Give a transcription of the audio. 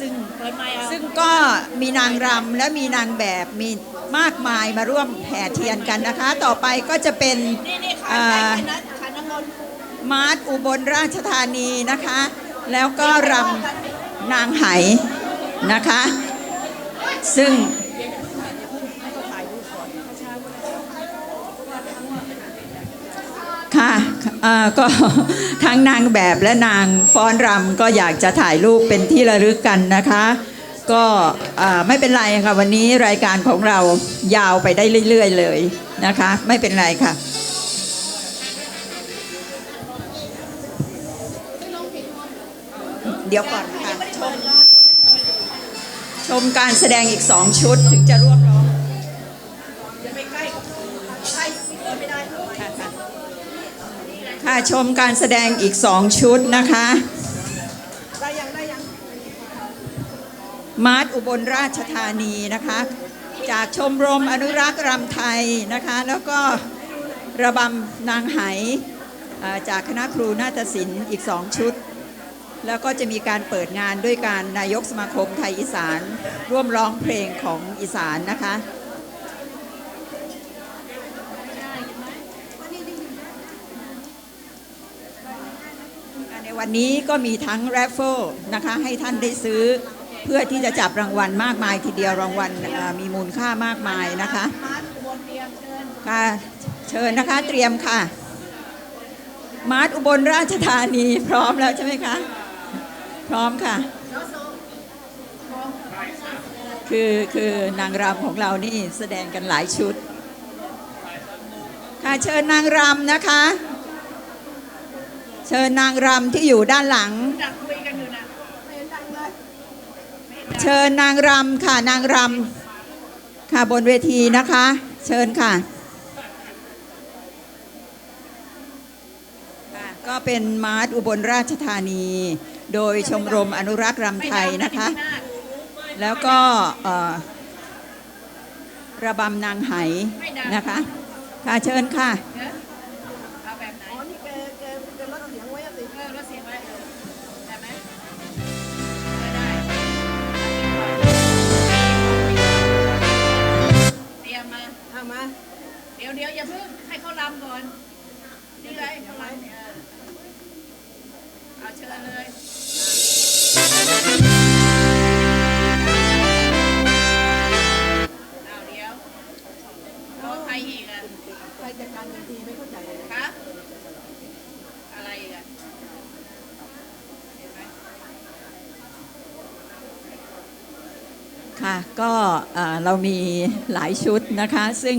ซึ่งเปิดไมค์เอาซึ่งก็มีนางรำและมีนางแบบมีมากมายมาร่วมแห่เทียนกันนะคะ ต่อไปก็จะเป็นนี่นี่ขาอ่าใครนะขาน้ำมนต์มาร์ทอุบลราชธานีนะคะ แล้วก็รำนางไหนะคะ ซึ่งค่ะเอ่อ ก็ทั้งนางแบบและนางฟ้อนรำก็อยากจะถ่ายรูปเป็นที่ระลึกกันนะคะ ก็ไม่เป็นไรค่ะวันนี้รายการของเรายาวไปได้เรื่อย ๆ เลยนะคะ ไม่เป็นไรค่ะเดี๋ยวก่อนค่ะชมชมการแสดงอีกสองชุดถึงจะรวมร้อง อย่าไปใกล้ใกล้เปิดไม่ได้ ค่ะค่ะ ค่ะชมการแสดงอีกสองชุดนะคะมาร์ทอุบลราชธานีนะคะ จากชมรมอนุรักษ์รำไทยนะคะ แล้วก็ระบำนางไห่จากคณะครูนาฏศิลป์อีกสองชุด แล้วก็จะมีการเปิดงานด้วยการนายกสมาคมไทยอีสาน ร่วมร้องเพลงของอีสานนะคะ วันนี้ก็มีทั้งแรฟเฟิลนะคะให้ท่านได้ซื้อเพื่อที่จะจับรางวัลมากมายทีเดียวรางวัลมีมูลค่ามากมายนะคะมาร์ทอุบลเตรียมเชิญค่ะเชิญนะคะเตรียมค่ะ มาร์ทอุบลราชธานีพร้อมแล้วใช่ไหมคะ พร้อมค่ะ คือคือนางรำของเรานี่แสดงกันหลายชุด ค่ะเชิญนางรำนะคะ เชิญนางรำที่อยู่ด้านหลัง เชิญนางรำค่ะนางรำค่ะบนเวทีนะคะ เชิญค่ะก็เป็นมาร์ทอุบลราชธานี โดยชมรมอนุรักษ์รำไทยนะคะ แล้วก็ระบำนางไหนะคะ ค่ะเชิญค่ะ อย่าเพิ่งให้เขาลำก่อน นี่เลยเขาลำเนี่ยเอาเชิญเลยเอาเดี๋ยวรอใครอีกอะใครจัดการเงินทีไม่เข้าใจเลยคะอะไรอีกอะเห็นไหมค่ะก็เอ่อเรามีหลายชุดนะคะ ซึ่ง